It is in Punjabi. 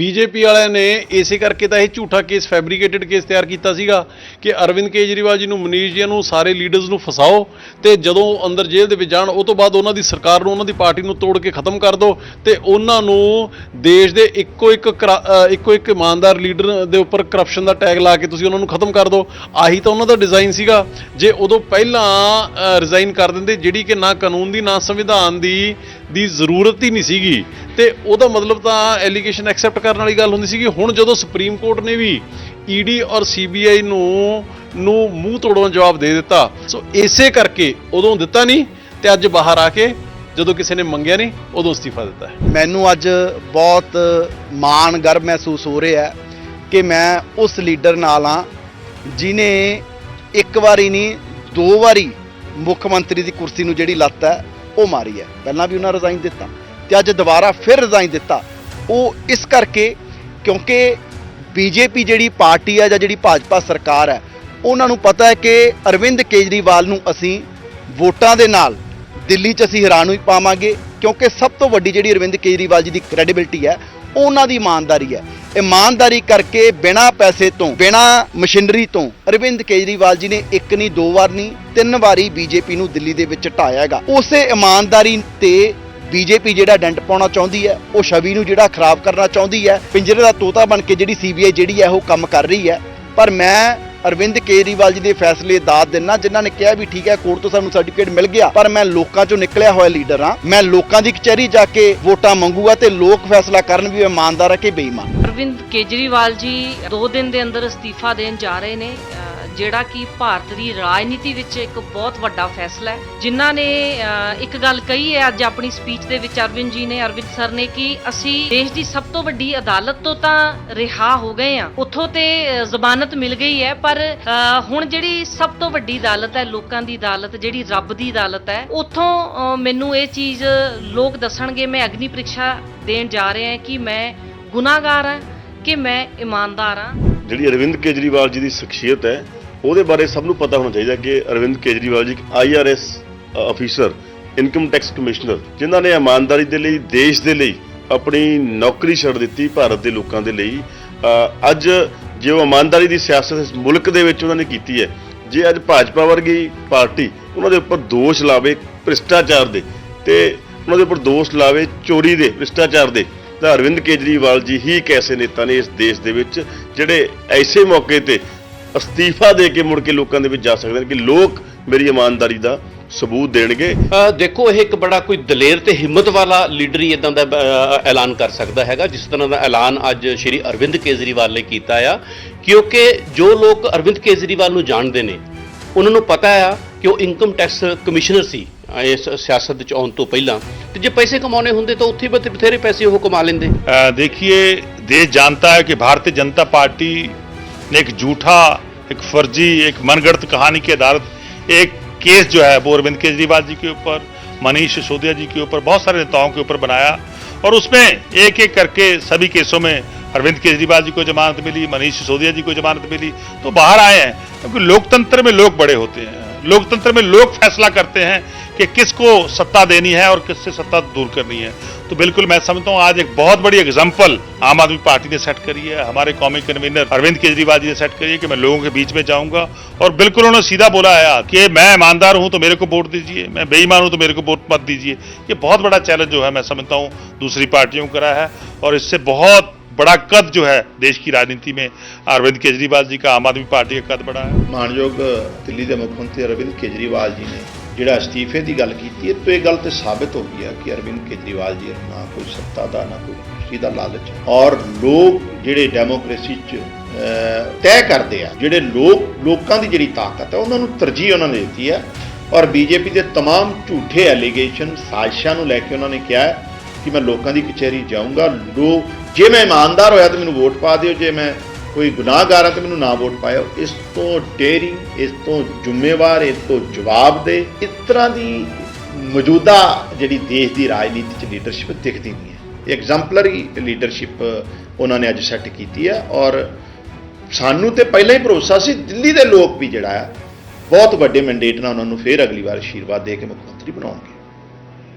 ਬੀਜੇਪੀ ਵਾਲਿਆਂ ਨੇ ਇਸੇ ਕਰਕੇ ਤਾਂ ਇਹ ਝੂਠਾ ਕੇਸ ਫੈਬਰੀਕੇਟਡ ਕੇਸ ਤਿਆਰ ਕੀਤਾ ਸੀਗਾ ਕਿ ਅਰਵਿੰਦ ਕੇਜਰੀਵਾਲ ਜੀ ਨੂੰ, ਮਨੀਸ਼ ਜੀ ਨੂੰ, ਸਾਰੇ ਲੀਡਰਸ ਨੂੰ ਫਸਾਓ ਤੇ ਜਦੋਂ ਅੰਦਰ ਜੇਲ੍ਹ ਦੇ ਵਿੱਚ ਜਾਣ, ਉਹ ਤੋਂ ਬਾਅਦ ਉਹਨਾਂ ਦੀ ਸਰਕਾਰ ਨੂੰ, ਉਹਨਾਂ ਦੀ ਪਾਰਟੀ ਨੂੰ ਤੋੜ ਕੇ ਖਤਮ ਕਰ ਦਿਓ ਤੇ ਉਹਨਾਂ ਨੂੰ ਦੇਸ਼ ਦੇ ਇੱਕੋ ਇੱਕ ਕਰਾ- ਇੱਕੋ ਇੱਕ ਇਮਾਨਦਾਰ ਲੀਡਰ ਦੇ ਉੱਪਰ ਕਰਪਸ਼ਨ ਦਾ ਟੈਗ ਲਾ ਕੇ ਤੁਸੀਂ ਉਹਨਾਂ ਨੂੰ ਖਤਮ ਕਰ ਦਿਓ। ਆਹੀ ਤਾਂ ਉਹਨਾਂ ਦਾ ਡਿਜ਼ਾਈਨ ਸੀਗਾ। ਜੇ ਉਦੋਂ ਪਹਿਲਾਂ ਰਿਜ਼ਾਈਨ ਕਰ ਦਿੰਦੇ, ਜਿਹੜੀ ਕਿ ਨਾ ਕਾਨੂੰਨ ਦੀ, ਨਾ ਸੰਵਿਧਾਨ ਦੀ ਦੀ ਜ਼ਰੂਰਤ ਹੀ ਨਹੀਂ ਸੀਗੀ ਤੇ ਉਹਦਾ ਮਤਲਬ ਤਾਂ ਐਲੀਗੇਸ਼ਨ ਐਕਸੈਪਟ ਕਰਨ ਵਾਲੀ ਗੱਲ ਹੁੰਦੀ ਸੀਗੀ। ਹੁਣ ਜਦੋਂ ਸੁਪਰੀਮ ਕੋਰਟ ਨੇ ਵੀ ਈਡੀ ਔਰ ਸੀਬੀਆਈ ਨੂੰ ਨੂੰ ਮੂੰਹ ਤੋੜੋਂ ਜਵਾਬ ਦੇ ਦਿੱਤਾ, ਸੋ ਇਸੇ ਕਰਕੇ ਉਦੋਂ ਦਿੱਤਾ ਨਹੀਂ ਤੇ ਅੱਜ ਬਾਹਰ ਆ ਕੇ ਜਦੋਂ ਕਿਸੇ ਨੇ ਮੰਗਿਆ ਨਹੀਂ, ਉਦੋਂ ਅਸਤੀਫਾ ਦਿੱਤਾ ਮੈਨੂੰ ਅੱਜ ਬਹੁਤ ਮਾਣ, ਗਰਵ ਮਹਿਸੂਸ ਹੋ ਰਿਹਾ ਹੈ ਕਿ ਮੈਂ ਉਸ ਲੀਡਰ ਨਾਲ ਆ ਜਿਨੇ ਇੱਕ ਵਾਰੀ ਨਹੀਂ, ਦੋ ਵਾਰੀ ਮੁੱਖ ਮੰਤਰੀ ਦੀ ਕੁਰਸੀ ਨੂੰ ਜਿਹੜੀ ਲੱਤ ਹੈ, ਉਹ ਮਾਰੀ ਹੈ। ਪਹਿਲਾਂ ਵੀ ਉਹਨਾਂ ਰਿਜ਼ਾਈਨ ਦਿੱਤਾ। ਤੇ ਅੱਜ ਦੁਬਾਰਾ ਫਿਰ ਰਿਜ਼ਾਈਨ ਦਿੱਤਾ। ਉਹ ਇਸ ਕਰਕੇ ਕਿਉਂਕਿ ਬੀਜੇਪੀ ਜਿਹੜੀ ਪਾਰਟੀ ਹੈ ਜਾਂ ਜਿਹੜੀ ਭਾਜਪਾ ਸਰਕਾਰ ਹੈ ਉਹਨਾਂ ਨੂੰ ਪਤਾ ਹੈ ਕਿ ਅਰਵਿੰਦ ਕੇਜਰੀਵਾਲ ਨੂੰ ਅਸੀਂ ਵੋਟਾਂ ਦੇ ਨਾਲ ਦਿੱਲੀ 'ਚ ਅਸੀਂ ਹੈਰਾਨ ਹੋਈ ਪਾਵਾਂਗੇ ਕਿਉਂਕਿ ਸਭ ਤੋਂ ਵੱਡੀ ਜਿਹੜੀ ਅਰਵਿੰਦ ਕੇਜਰੀਵਾਲ ਜੀ ਦੀ ਕ੍ਰੈਡੀਬਿਲਟੀ ਹੈ ਉਹ ਉਹਨਾਂ ਦੀ ਇਮਾਨਦਾਰੀ ਹੈ। ਇਮਾਨਦਾਰੀ ਕਰਕੇ ਬਿਨਾਂ ਪੈਸੇ ਤੋਂ, ਬਿਨਾਂ ਮਸ਼ੀਨਰੀ ਤੋਂ ਅਰਵਿੰਦ ਕੇਜਰੀਵਾਲ ਜੀ ਨੇ ਇੱਕ ਨਹੀਂ, ਦੋ ਵਾਰ ਨਹੀਂ, ਤਿੰਨ ਵਾਰੀ ਬੀਜੇਪੀ ਨੂੰ ਦਿੱਲੀ ਦੇ ਵਿੱਚ ਢਾਇਆ ਹੈਗਾ ਉਸੇ ਇਮਾਨਦਾਰੀ ਤੇ ਬੀਜੇਪੀ ਜਿਹੜਾ ਡੰਡ ਪਾਉਣਾ ਚਾਹੁੰਦੀ ਹੈ, ਉਹ ਛਵੀ ਨੂੰ ਜਿਹੜਾ ਖਰਾਬ ਕਰਨਾ ਚਾਹੁੰਦੀ ਹੈ, ਪਿੰਜਰੇ ਦਾ ਤੋਤਾ ਬਣ ਕੇ ਜਿਹੜੀ ਸੀਬੀਆਈ ਜਿਹੜੀ ਹੈ, ਉਹ ਕੰਮ ਕਰ ਰਹੀ ਹੈ। ਪਰ ਮੈਂ ਅਰਵਿੰਦ ਕੇਜਰੀਵਾਲ ਜੀ ਦੇ ਫੈਸਲੇ ਦਾਦ ਦਿੰਨਾ, ਜਿਨ੍ਹਾਂ ਨੇ ਕਿਹਾ ਵੀ ਠੀਕ ਹੈ, ਕੋਰਟ ਤੋਂ ਸਾਨੂੰ ਸਰਟੀਫਿਕੇਟ ਮਿਲ ਗਿਆ, ਪਰ ਮੈਂ ਲੋਕਾਂ ਚੋਂ ਨਿਕਲਿਆ ਹੋਇਆ ਲੀਡਰ ਹਾਂ। ਮੈਂ ਲੋਕਾਂ ਦੀ ਕਚਹਿਰੀ ਜਾ ਕੇ ਵੋਟਾਂ ਮੰਗੂਗਾ ਤੇ ਲੋਕ ਫੈਸਲਾ ਕਰਨ ਵੀ ਇਮਾਨਦਾਰ ਹੈ ਕਿ ਬੇਈਮਾਨ ਅਰਵਿੰਦ ਕੇਜਰੀਵਾਲ ਜੀ 2 ਦਿਨ ਦੇ ਅੰਦਰ ਅਸਤੀਫਾ ਦੇਣ ਜਾ ਰਹੇ ਨੇ ਜਿਹੜਾ ਕਿ ਭਾਰਤ ਦੀ ਰਾਜਨੀਤੀ ਵਿੱਚ ਇੱਕ ਬਹੁਤ ਵੱਡਾ ਫੈਸਲਾ ਹੈ। ਜਿਨ੍ਹਾਂ ਨੇ ਇੱਕ ਗੱਲ ਕਹੀ ਹੈ ਅੱਜ ਆਪਣੀ ਸਪੀਚ ਦੇ ਵਿੱਚ ਅਰਵਿੰਦ ਜੀ ਨੇ, ਅਰਵਿੰਦ ਸਰ ਨੇ ਕਿ ਅਸੀਂ ਦੇਸ਼ ਦੀ ਸਭ ਤੋਂ ਵੱਡੀ ਅਦਾਲਤ ਤੋਂ ਤਾਂ ਰਿਹਾ ਹੋ ਗਏ ਆ ਉੱਥੋਂ ਤੇ ਜ਼ਮਾਨਤ ਮਿਲ ਗਈ ਹੈ, ਪਰ ਹੁਣ ਜਿਹੜੀ ਸਭ ਤੋਂ ਵੱਡੀ ਅਦਾਲਤ ਹੈ, ਲੋਕਾਂ ਦੀ ਅਦਾਲਤ, ਜਿਹੜੀ ਰੱਬ ਦੀ ਅਦਾਲਤ ਹੈ, ਉੱਥੋਂ ਮੈਨੂੰ ਇਹ ਚੀਜ਼ ਲੋਕ ਦੱਸਣਗੇ, ਮੈਂ ਅਗਨੀ ਪ੍ਰੀਖਿਆ ਦੇਣ ਜਾ ਰਿਹਾ ਹਾਂ ਕਿ ਮੈਂ ਗੁਨਾਹਗਾਰ ਹਾਂ ਕਿ ਮੈਂ ਇਮਾਨਦਾਰ ਹਾਂ। ਜਿਹੜੀ ਅਰਵਿੰਦ ਕੇਜਰੀਵਾਲ ਜੀ ਦੀ ਸ਼ਖਸੀਅਤ ਹੈ ਉਹਦੇ ਬਾਰੇ ਸਭ ਨੂੰ ਪਤਾ ਹੋਣਾ ਚਾਹੀਦਾ ਕਿ ਅਰਵਿੰਦ ਕੇਜਰੀਵਾਲ ਜੀ ਇੱਕ IRS officer income tax commissioner ਜਿਨ੍ਹਾਂ ਨੇ ਇਮਾਨਦਾਰੀ ਦੇ ਲਈ, ਦੇਸ਼ ਦੇ ਲਈ ਆਪਣੀ ਨੌਕਰੀ ਛੱਡ ਦਿੱਤੀ ਭਾਰਤ ਦੇ ਲੋਕਾਂ ਦੇ ਲਈ। ਅੱਜ ਜੇ ਉਹ ਇਮਾਨਦਾਰੀ ਦੀ ਸਿਆਸਤ ਇਸ ਮੁਲਕ ਦੇ ਵਿੱਚ ਉਹਨਾਂ ਨੇ ਕੀਤੀ ਹੈ, ਜੇ ਅੱਜ ਭਾਜਪਾ ਵਰਗੀ ਪਾਰਟੀ ਉਹਨਾਂ ਦੇ ਉੱਪਰ ਦੋਸ਼ ਲਾਵੇ ਭ੍ਰਿਸ਼ਟਾਚਾਰ ਦੇ ਤੇ ਉਹਨਾਂ ਦੇ ਉੱਪਰ ਦੋਸ਼ ਲਾਵੇ ਚੋਰੀ ਦੇ ਭ੍ਰਿਸ਼ਟਾਚਾਰ ਦੇ, ਤਾਂ ਅਰਵਿੰਦ ਕੇਜਰੀਵਾਲ ਜੀ ਹੀ ਇੱਕ ਐਸੇ ਨੇਤਾ ਨੇ ਇਸ ਦੇਸ਼ ਦੇ ਵਿੱਚ ਜਿਹੜੇ ਐਸੇ ਮੌਕੇ ਤੇ ਅਸਤੀਫਾ ਦੇ ਕੇ ਮੁੜ ਕੇ ਲੋਕਾਂ ਦੇ ਵਿੱਚ ਜਾ ਸਕਦੇ ਨੇ ਕਿ ਲੋਕ ਮੇਰੀ ਇਮਾਨਦਾਰੀ ਦਾ ਸਬੂਤ ਦੇਣਗੇ ਅ, ਦੇਖੋ ਇਹ ਇੱਕ ਬੜਾ ਕੋਈ ਦਲੇਰ ਤੇ ਹਿੰਮਤ ਵਾਲਾ ਲੀਡਰ ਹੀ ਇਦਾਂ ਦਾ ਅ, ਐਲਾਨ ਕਰ ਸਕਦਾ ਹੈਗਾ ਜਿਸ ਤਰ੍ਹਾਂ ਦਾ ਐਲਾਨ ਅੱਜ ਸ਼੍ਰੀ ਅਰਵਿੰਦ ਕੇਜਰੀਵਾਲ ਨੇ ਕੀਤਾ ਆ ਕਿਉਂਕਿ ਜੋ ਲੋਕ ਅਰਵਿੰਦ ਕੇਜਰੀਵਾਲ ਨੂੰ ਜਾਣਦੇ ਨੇ ਉਹਨਾਂ ਨੂੰ ਪਤਾ ਆ ਕਿ ਉਹ ਇਨਕਮ ਟੈਕਸ ਕਮਿਸ਼ਨਰ ਸੀ ਅ, ਇਸ ਸਿਆਸਤ ਵਿੱਚ ਆਉਣ ਤੋਂ ਪਹਿਲਾਂ ਤੇ ਜੇ ਪੈਸੇ ਕਮਾਉਣੇ ਹੁੰਦੇ ਤਾਂ ਉੱਥੇ ਬਥੇ- ਬਥੇਰੇ ਪੈਸੇ ਉਹ ਕਮਾ ਲੈਂਦੇ अ, देखिए देश जानता है कि भारतीय जनता पार्टी ने एक झूठा एक फर्जी, एक मनगढ़ंत कहानी के आधारित एक केस जो है वो अरविंद केजरीवाल जी के ऊपर, मनीष सिसोदिया जी के ऊपर, बहुत सारे नेताओं के ऊपर बनाया और उसमें एक एक करके सभी केसों में अरविंद केजरीवाल जी को जमानत मिली, मनीष सिसोदिया जी को जमानत मिली तो बाहर आए हैं, क्योंकि तो लोकतंत्र में लोग बड़े होते हैं, लोकतंत्र में लोग फैसला करते हैं कि किसको सत्ता देनी है और किससे सत्ता दूर करनी है। तो बिल्कुल मैं समझता हूँ, आज एक बहुत बड़ी एग्ज़ाम्पल आम आदमी पार्टी ने सेट करी है। हमारे कौमी कन्वीनर अरविंद केजरीवाल जी ने सेट करी है कि मैं लोगों के बीच में जाऊँगा। और बिल्कुल उन्होंने सीधा बोला है कि मैं ईमानदार हूँ तो मेरे को वोट दीजिए, मैं बेईमान हूँ तो मेरे को वोट मत दीजिए। ये बहुत बड़ा चैलेंज जो है, मैं समझता हूँ, दूसरी पार्टियों का रहा है। और इससे बहुत बड़ा कद जो है देश की राजनीति में अरविंद केजरीवाल जी का, आम आदमी पार्टी का कद बड़ा है। मानयोग दिल्ली के मुख्यमंत्री अरविंद केजरीवाल जी ने ਜਿਹੜਾ ਅਸਤੀਫੇ ਦੀ ਗੱਲ ਕੀਤੀ ਹੈ ਤੇ ਇਹ ਗੱਲ ਤੇ ਸਾਬਤ ਹੋ ਗਈ ਹੈ ਕਿ ਅਰਵਿੰਦ ਕੇਜਰੀਵਾਲ ਜੀ ਨੂੰ ਨਾ ਕੋਈ ਸੱਤਾ ਦਾ ਨਾ ਕੋਈ ਕੁਰਸੀ ਦਾ ਲਾਲਚ ਔਰ ਲੋਕ ਜਿਹੜੇ ਡੈਮੋਕ੍ਰੇਸੀ 'ਚ ਅਹ, ਤੈਅ ਕਰਦੇ ਆ ਜਿਹੜੇ ਲੋਕ ਲੋਕਾਂ ਦੀ ਜਿਹੜੀ ਤਾਕਤ ਹੈ ਉਹਨਾਂ ਨੂੰ ਤਰਜੀਹ ਉਹਨਾਂ ਨੇ ਦਿੱਤੀ ਹੈ ਔਰ ਬੀਜੇਪੀ ਦੇ तमाम ਝੂਠੇ ਐਲੀਗੇਸ਼ਨ ਸਾਜ਼ਿਸ਼ਾਂ ਨੂੰ ਲੈ ਕੇ ਉਹਨਾਂ ਨੇ ਕਿਹਾ ਹੈ ਕਿ ਮੈਂ ਲੋਕਾਂ ਦੀ ਕਚਹਿਰੀ ਜਾਊਂਗਾ ਲੋਕ ਜੇ ਮੈਂ ਇਮਾਨਦਾਰ ਹੋਇਆ ਤਾਂ ਮੈਨੂੰ ਵੋਟ ਪਾ ਦਿਓ ਜੇ ਮੈਂ ਕੋਈ ਗੁਨਾਹਗਾਰਾਂ ਤਾਂ ਮੈਨੂੰ ਨਾ ਵੋਟ ਪਾਇਓ। ਇਸ ਤੋਂ ਡੇਰਿੰਗ ਇਸ ਤੋਂ ਜ਼ਿੰਮੇਵਾਰ, ਇਸ ਤੋਂ ਜਵਾਬ ਦੇ ਇਸ ਤਰ੍ਹਾਂ ਦੀ ਮੌਜੂਦਾ ਜਿਹੜੀ ਦੇਸ਼ ਦੀ ਰਾਜਨੀਤੀ 'ਚ ਲੀਡਰਸ਼ਿਪ ਦਿਖਦੀ ਨਹੀਂ ਹੈ। ਐਗਜ਼ੈਂਪਲਰੀ ਲੀਡਰਸ਼ਿਪ ਉਹਨਾਂ ਨੇ ਅੱਜ ਸੈੱਟ ਕੀਤੀ ਹੈ ਔਰ ਸਾਨੂੰ ਤੇ ਪਹਿਲਾਂ ਹੀ ਭਰੋਸਾ ਸੀ, ਦਿੱਲੀ ਦੇ ਲੋਕ ਵੀ ਜਿਹੜਾ ਆ ਬਹੁਤ ਵੱਡੇ ਮੈਂਡੇਟ ਨਾਲ ਉਹਨਾਂ ਨੂੰ ਫੇਰ ਅਗਲੀ ਵਾਰ ਆਸ਼ੀਰਵਾਦ ਦੇ ਕੇ ਮੁੱਖ ਮੰਤਰੀ ਬਣਾਉਣਗੇ।